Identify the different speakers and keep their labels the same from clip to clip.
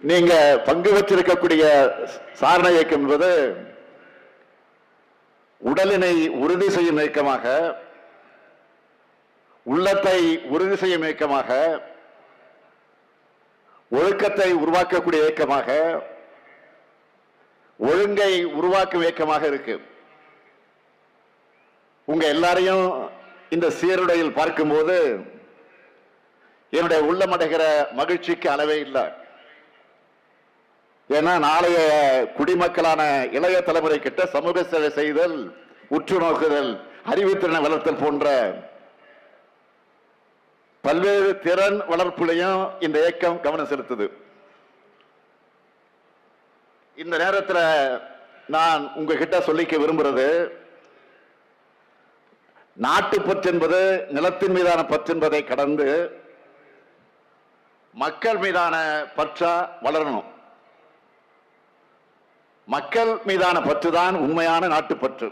Speaker 1: நீங்க பங்கு வச்சிருக்கக்கூடிய சாரண இயக்கம் என்பது உடலினை உறுதி செய்யும் இயக்கமாக உள்ளத்தை உறுதி செய்யும் இயக்கமாக ஒழுக்கத்தை உருவாக்கக்கூடிய இயக்கமாக ஒழுங்கை உருவாக்கும் இயக்கமாக இருக்கு. உங்க எல்லாரையும் இந்த சீருடையில் பார்க்கும்போது என்னுடைய உள்ளம் அடைகிற மகிழ்ச்சிக்கு அளவே இல்லை. ஏன்னா நாளைய குடிமக்களான இளைய தலைமுறை கிட்ட சமூக சேவை செய்தல் உற்று நோக்குதல் அறிவுத்திறனை வளர்த்தல் போன்ற பல்வேறு திறன் வளர்ப்புலையும் இந்த இயக்கம் கவனம் செலுத்துது. இந்த நேரத்தில் நான் உங்ககிட்ட சொல்லிக்க விரும்புறது நாட்டு பற்று என்பது நிலத்தின் மீதான பற்று என்பதை கடந்து மக்கள் மீதான பற்றா வளரணும். மக்கள் மீதான பற்று தான் உண்மையான நாட்டுப்பற்று.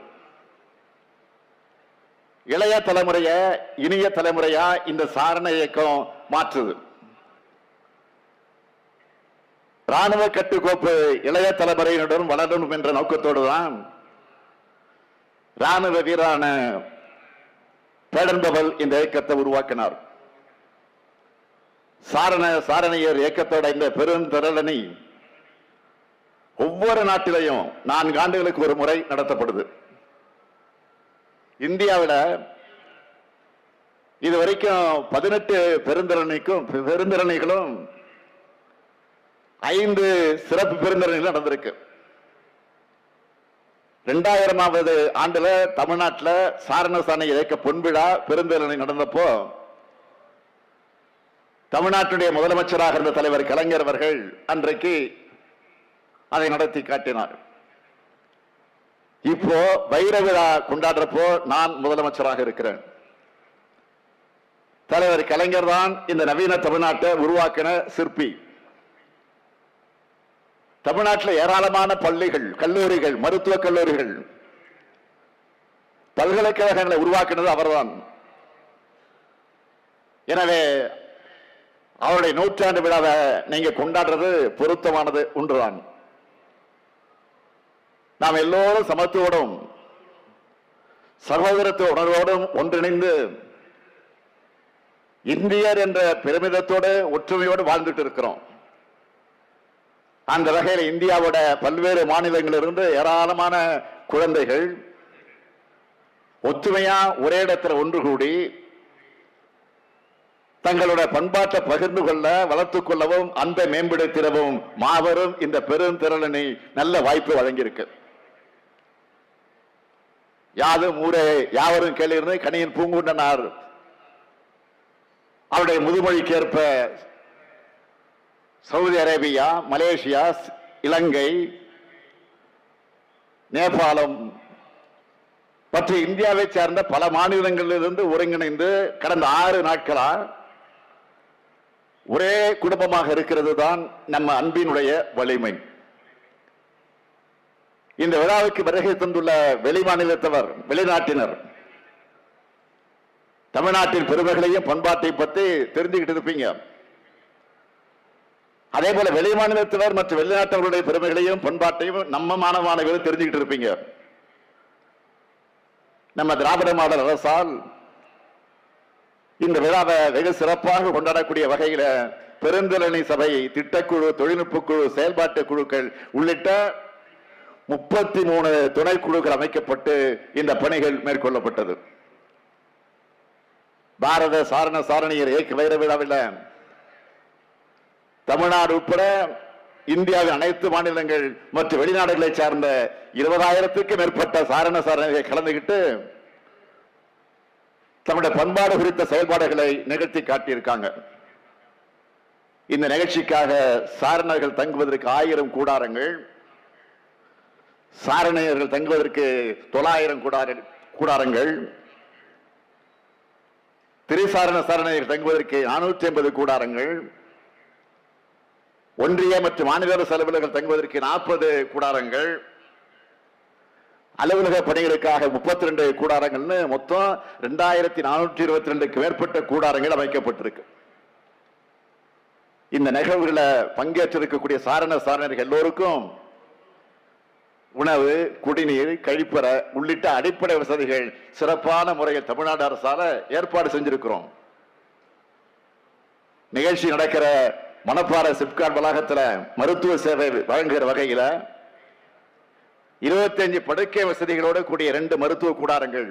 Speaker 1: இளைய தலைமுறைய இனிய தலைமுறையா இந்த சாரண இயக்கம் மாற்றுது. ராணுவ கட்டுக்கோப்பு இளைய தலைமுறையினருடன் வளரணும் என்ற நோக்கத்தோடு தான் ராணுவ வீரான பேடன்பவல் இந்த இயக்கத்தை உருவாக்கினார். சாரண சாரணியர் இயக்கத்தோட இந்த பெரும் திரளனை ஒவ்வொரு நாட்டிலையும் நான்கு ஆண்டுகளுக்கு ஒரு முறை நடத்தப்படுது. இந்தியாவில் இது வரைக்கும் பதினெட்டு பெருந்திறனைக்கும் பெருந்திறனைகளும் ஐந்து சிறப்பு பெருந்திறனைகள் நடந்திருக்கு. ரெண்டாயிரமாவது ஆண்டுல தமிழ்நாட்டில் சாரணசாணி இயக்க பொன்விழா பெருந்திறனை நடந்தப்போ தமிழ்நாட்டுடைய முதலமைச்சராக இருந்த தலைவர் கலைஞர் அவர்கள் அன்றைக்கு அதை நடத்தி காட்டினார். இப்போ வைர விழா கொண்டாடுறப்போ நான் முதலமைச்சராக இருக்கிறேன். தலைவர் கலைஞர் தான் இந்த நவீன தமிழ்நாட்டை உருவாக்கின சிற்பி. தமிழ்நாட்டில் ஏராளமான பள்ளிகள் கல்லூரிகள் மருத்துவக் கல்லூரிகள் பல்கலைக்கழகங்களை உருவாக்கினது அவர்தான். எனவே அவருடைய நூற்றாண்டு விழாவை நீங்க கொண்டாடுறது பொருத்தமானது ஒன்றுதான். நாம் எல்லோரும் சமத்துவோடும் சகோதரத்துவ உணர்வோடும் ஒன்றிணைந்து இந்தியர் என்ற பெருமிதத்தோடு ஒற்றுமையோடு வாழ்ந்துட்டு இருக்கிறோம். அந்த வகையில் இந்தியாவோட பல்வேறு மாநிலங்களிலிருந்து ஏராளமான குழந்தைகள் ஒத்துமையா ஒரே இடத்துல ஒன்று கூடி தங்களோட பண்பாட்டை பகிர்ந்து கொள்ள வளர்த்துக் கொள்ளவும் அந்த மேம்படுத்திடவும் மாபெரும் இந்த பெருந்திரளனை நல்ல வாய்ப்பு வழங்கியிருக்கு. யாதும் ஊரே யாவரும் கேளிர்ந்து கனியின் பூங்குண்டனார் அவருடைய முதுமொழிக்கேற்ப சவுதி அரேபியா மலேசியா இலங்கை நேபாளம் மற்றும் இந்தியாவை சேர்ந்த பல மாநிலங்களிலிருந்து ஒருங்கிணைந்து கடந்த ஆறு நாட்களா ஒரே குடும்பமாக இருக்கிறது தான் நம்ம அன்பினுடைய வலிமை. இந்த விழாவுக்கு வருகை தந்துள்ள வெளிமாநிலத்தவர் வெளிநாட்டினர் தமிழ்நாட்டின் பெருமைகளையும் பண்பாட்டை பற்றி தெரிஞ்சுக்கிட்டு இருப்பீங்க. அதே போல வெளிமாநிலத்தினர் மற்றும் வெளிநாட்டவர்களுடைய பெருமைகளையும் பண்பாட்டையும் நம்ம மாணவ மாணவிகளும் தெரிஞ்சுக்கிட்டு இருப்பீங்க. நம்ம திராவிட மாடல் அரசால் இந்த விழாவை வெகு சிறப்பாக கொண்டாடக்கூடிய வகையில பெருந்திரணி சபை திட்டக்குழு தொழில்நுட்ப குழு செயல்பாட்டு குழுக்கள் உள்ளிட்ட முப்பத்தி மூணு துணைக்குழுக்கள் அமைக்கப்பட்டு இந்த பணிகள் மேற்கொள்ளப்பட்டது. பாரத சாரண சாரணியர் ஏக வைர விழாவில் தமிழ்நாடு உட்பட இந்தியாவின் அனைத்து மாநிலங்கள் மற்றும் வெளிநாடுகளை சார்ந்த இருபதாயிரத்துக்கும் மேற்பட்ட சாரண சாரணிகளை கலந்துகிட்டு தம்முடைய பண்பாடு குறித்த செயல்பாடுகளை நிகழ்த்தி காட்டியிருக்காங்க. இந்த நிகழ்ச்சிக்காக சாரணர்கள் தங்குவதற்கு ஆயிரம் கூடாரங்கள் சாரணையர்கள் தங்குவதற்கு தொள்ளாயிரம் கூடார கூடாரங்கள். திரிசாரண சாரணியர்கள் தங்குவதற்கு நானூற்றி ஐம்பது கூடாரங்கள். ஒன்றிய மற்றும் மாநில அரசு அலுவலர்கள் தங்குவதற்கு நாற்பது கூடாரங்கள். அலுவலக பணிகளுக்காக முப்பத்தி ரெண்டு கூடாரங்கள்னு மொத்தம் ரெண்டாயிரத்தி நானூற்றி இருபத்தி ரெண்டுக்கு மேற்பட்ட கூடாரங்கள் அமைக்கப்பட்டிருக்கு. இந்த நிகழ்வுகளை பங்கேற்றிருக்கக்கூடிய சாரண சாரணர்கள் எல்லோருக்கும் உணவு குடிநீர் கழிப்பறை உள்ளிட்ட அடிப்படை வசதிகள் சிறப்பான முறையில் தமிழ்நாடு அரசால ஏற்பாடு செஞ்சிருக்கிறோம். நிகழ்ச்சி நடக்கிற மணப்பாறை சிப்காட் வளாகத்தில் மருத்துவ சேவை வழங்குகிற வகையில் இருபத்தஞ்சு படுக்கை வசதிகளோடு கூடிய இரண்டு மருத்துவ கூடாரங்கள்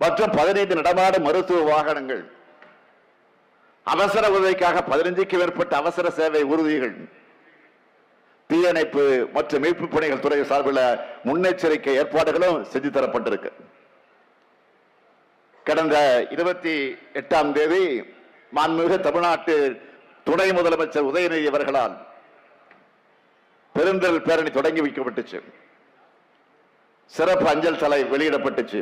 Speaker 1: மற்றும் பதினைந்து நடமாடும் மருத்துவ வாகனங்கள் அவசர உதவிக்காக பதினைஞ்சுக்கு மேற்பட்ட அவசர சேவை உறுதிகள் தீயணைப்பு மற்றும் மீட்பு பணிகள் துறை சார்பில் முன்னெச்சரிக்கை ஏற்பாடுகளும் செஞ்சு தரப்பட்டிருக்கு. கடந்த இருபத்தி எட்டாம் தேதி மாண்புமிகு தமிழ்நாட்டு துணை முதலமைச்சர் உதயநிதி அவர்களால் பெருந்தல் பேரணி தொடங்கி வைக்கப்பட்டுச்சு. சிறப்பு அஞ்சல் தலை வெளியிடப்பட்டுச்சு.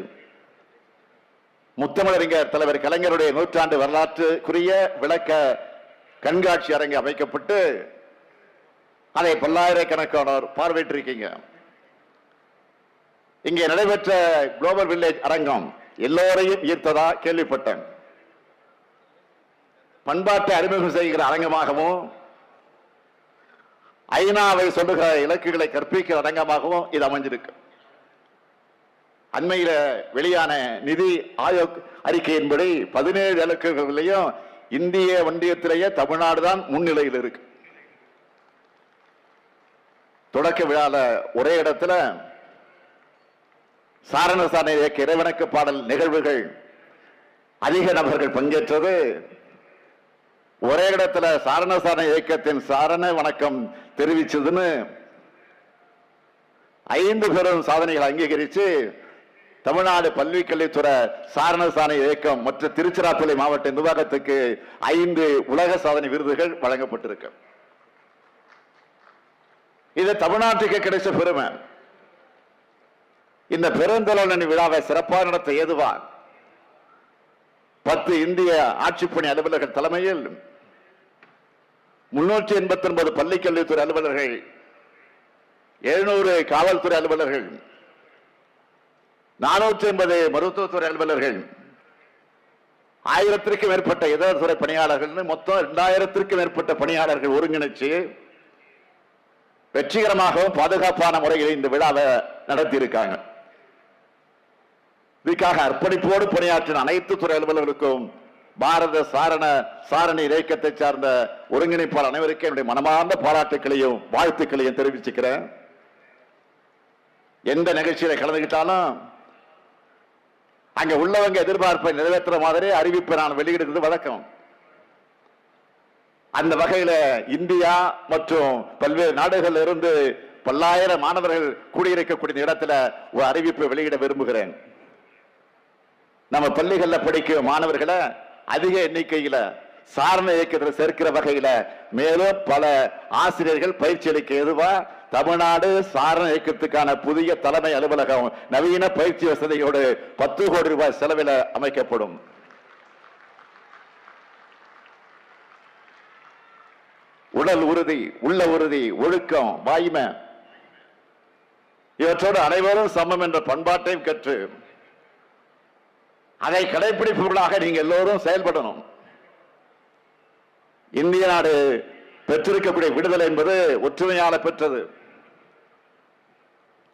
Speaker 1: முத்தமிழறிஞர் தலைவர் கலைஞருடைய நூற்றாண்டு வரலாற்றுக்குரிய விளக்க கண்காட்சி அரங்கு அமைக்கப்பட்டு அதை பல்லாயிரக்கணக்கானோர் பார்வையிட்டிருக்கீங்க. இங்கே நடைபெற்ற குளோபல் வில்லேஜ் அரங்கம் எல்லோரையும் ஈர்த்ததா கேள்விப்பட்டேன். பண்பாட்டை அறிமுகம் செய்கிற அரங்கமாகவும் ஐநாவை சொல்லுகிற இலக்குகளை கற்பிக்கிற அரங்கமாகவும் இது அமைஞ்சிருக்கு. அண்மையில் வெளியான நிதி ஆயோக் அறிக்கையின்படி பதினேழு இலக்குகளையும் இந்திய ஒன்றியத்திலேயே தமிழ்நாடு தான் முன்னிலையில் இருக்கு. தொடக்க விழால ஒரே இடத்துல சாரண சாரணை இயக்க இறைவணக்க பாடல் நிகழ்வுகள் அதிக நபர்கள் பங்கேற்றது. ஒரே இடத்துல சாரண சாரண இயக்கத்தின் சாரண வணக்கம் தெரிவிச்சதுன்னு ஐந்து பெரும் சாதனைகளை அங்கீகரிச்சு தமிழ்நாடு பல்விக்கல்வித்துறை சாரண சாரண இயக்கம் மற்றும் திருச்சிராப்பள்ளி மாவட்ட நிர்வாகத்துக்கு ஐந்து உலக சாதனை விருதுகள் வழங்கப்பட்டிருக்கு. இது தமிழ்நாட்டுக்கு கிடைச்ச பெருமை. இந்த பெருந்தலைவன் விழாவை சிறப்பாக நடத்த ஏதுவா பத்து இந்திய ஆட்சிப்பணி அலுவலர்கள் தலைமையில் முன்னூற்றி எண்பத்தி ஒன்பது பள்ளி கல்வித்துறை அலுவலர்கள் எழுநூறு காவல்துறை அலுவலர்கள் நானூற்றி எண்பது மருத்துவத்துறை அலுவலர்கள் ஆயிரத்திற்கும் மேற்பட்ட இதரத்துறை பணியாளர்கள் மொத்தம் இரண்டாயிரத்திற்கும் மேற்பட்ட பணியாளர்கள் ஒருங்கிணைச்சு வெற்றிகரமாகவும் பாதுகாப்பான முறையில் இந்த விழாவை நடத்தி இருக்காங்க இதுக்காக அர்ப்பணிப்போடு பணியாற்றின அனைத்து துறை அலுவலர்களுக்கும் பாரத சாரண சாரணி இயக்கத்தை சார்ந்த ஒருங்கிணைப்பாளர் அனைவருக்கும் என்னுடைய மனமார்ந்த பாராட்டுக்களையும் வாழ்த்துக்களையும் தெரிவிச்சுக்கிறேன். எந்த நிகழ்ச்சியில கலந்துக்கிட்டாலும் அங்க உள்ளவங்க எதிர்பார்ப்பை நிறைவேற்றுற மாதிரி அறிவிப்பை நான் வெளியிடுறது வழக்கம். அந்த வகையில இந்தியா மற்றும் பல்வேறு நாடுகளில் இருந்து பல்லாயிரம் மாணவர்கள் கூடியிருக்கக்கூடிய இடத்துல ஒரு அறிவிப்பை வெளியிட விரும்புகிறேன். நம்ம பள்ளிகள்ல படிக்கும் மாணவர்களை அதிக எண்ணிக்கையில சாரண இயக்கத்தில் சேர்க்கிற வகையில மேலும் பல ஆசிரியர்கள் பயிற்சி அளிக்க எதுவா தமிழ்நாடு சாரண இயக்கத்துக்கான புதிய தலைமை அலுவலகம் நவீன பயிற்சி வசதியோடு பத்து கோடி ரூபாய் செலவில் அமைக்கப்படும். உடல் உறுதி உள்ள உறுதி ஒழுக்கம் வாய்மை. இவற்றோடு அனைவரும் சமம் என்ற பண்பாட்டையும் கற்று அதை கடைபிடிப்பவர்களாக நீங்கள் எல்லோரும் செயல்படணும். இந்திய நாடு பெற்றிருக்கக்கூடிய விடுதலை என்பது ஒற்றுமையால பெற்றது.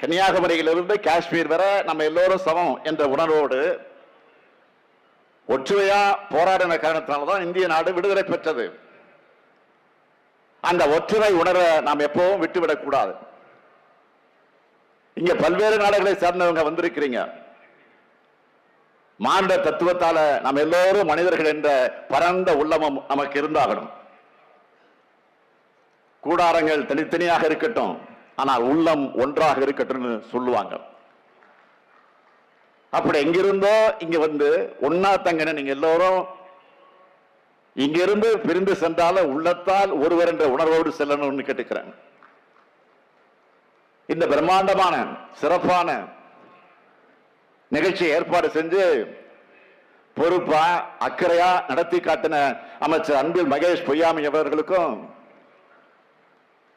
Speaker 1: கன்னியாகுமரியிலிருந்து காஷ்மீர் வரை நம்ம எல்லோரும் சமம் என்ற உணர்வோடு ஒற்றுமையா போராடின காரணத்தினால்தான் இந்திய நாடு விடுதலை பெற்றது. அந்த ஒற்றுமை உணர நாம் எப்பவும் விட்டுவிடக் கூடாது இங்க பல்வேறு நாடுகளை சேர்ந்தவங்க வந்திருக்கிறீங்க. மாண்ட தத்துவத்தால நாம் எல்லோரும் மனிதர்கள் என்ற பரந்த உள்ளமும் நமக்கு இருந்தாகணும். கூடாரங்கள் தனித்தனியாக இருக்கட்டும் ஆனால் உள்ளம் ஒன்றாக இருக்கட்டும்னு சொல்லுவாங்க. அப்படி எங்கிருந்தோ இங்க வந்து ஒன்னா தங்கன்னு நீங்க எல்லோரும் இங்கிருந்து பிரிந்து சென்றாலும் உள்ளத்தால் ஒருவர் என்ற உணர்வோடு செல்லணும்னு கேட்டுக்கிறேன் இந்த பிரம்மாண்டமான சிறப்பான நிகழ்ச்சி ஏற்பாடு செஞ்சு பொறுப்பா அக்கறையா நடத்தி காட்டின அமைச்சர் அன்பில் மகேஷ் பொய்யாமி அவர்களுக்கும்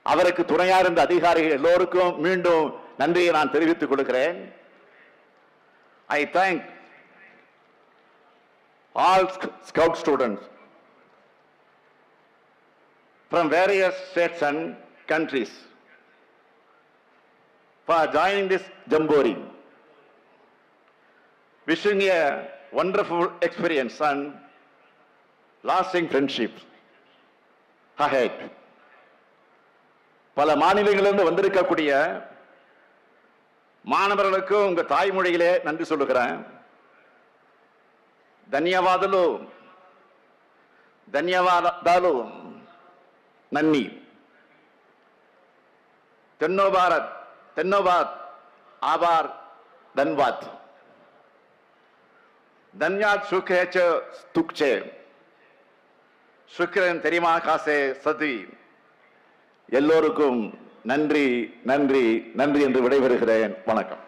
Speaker 1: அவருக்கு துணையா இருந்த அதிகாரிகள் எல்லோருக்கும் மீண்டும் நன்றியை நான் தெரிவித்துக் கொடுக்கிறேன் I thank all scout students from various states and countries for joining this jamboree. Wishing a wonderful experience and lasting friendship ahead பல மாநிலங்களிலிருந்து வந்திருக்கக்கூடிய மாணவர்களுக்கும் உங்க தாய்மொழியிலே நன்றி சொல்லுகிறேன் தன்யவாதலு தன்யவாதாலு நன்னி. தென்னோபாரத் தென்னோபாத் ஆபார் தன்வாத் தன்யாத் சுக்கேச்ச துக்சே சுக்கிரன் தெரியுமா காசே சதி. எல்லோருக்கும் நன்றி நன்றி நன்றி என்று விடைபெறுகிறேன். வணக்கம்.